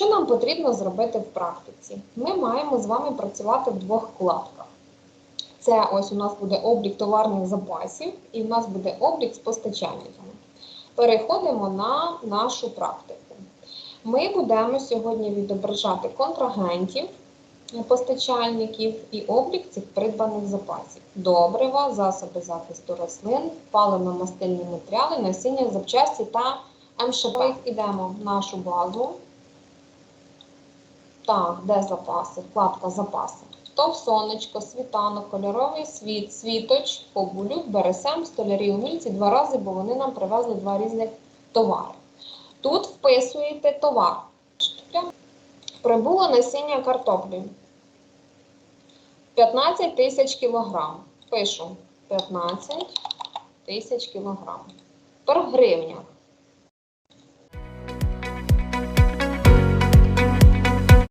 нам потрібно зробити в практиці? Ми маємо з вами працювати в двох вкладках. Це ось у нас буде облік товарних запасів і у нас буде облік з постачальниками. Переходимо на нашу практику. Ми будемо сьогодні відображати контрагентів, постачальників і облік цих придбаних запасів. Добрива, засоби захисту рослин, паливно-мастильні матеріали, насіння, запчасті та МШП. Ідемо в нашу базу. Так, де запаси? Вкладка запаси. ТОВ сонечко, світанок, кольоровий світ, світоч, побулюк, бересем, столярі умільці два рази, бо вони нам привезли два різних товари. Тут вписуєте товар. Прибуло насіння картоплі. 15 тисяч кілограм. Пишу 15 тисяч кілограм. Тепер гривнях.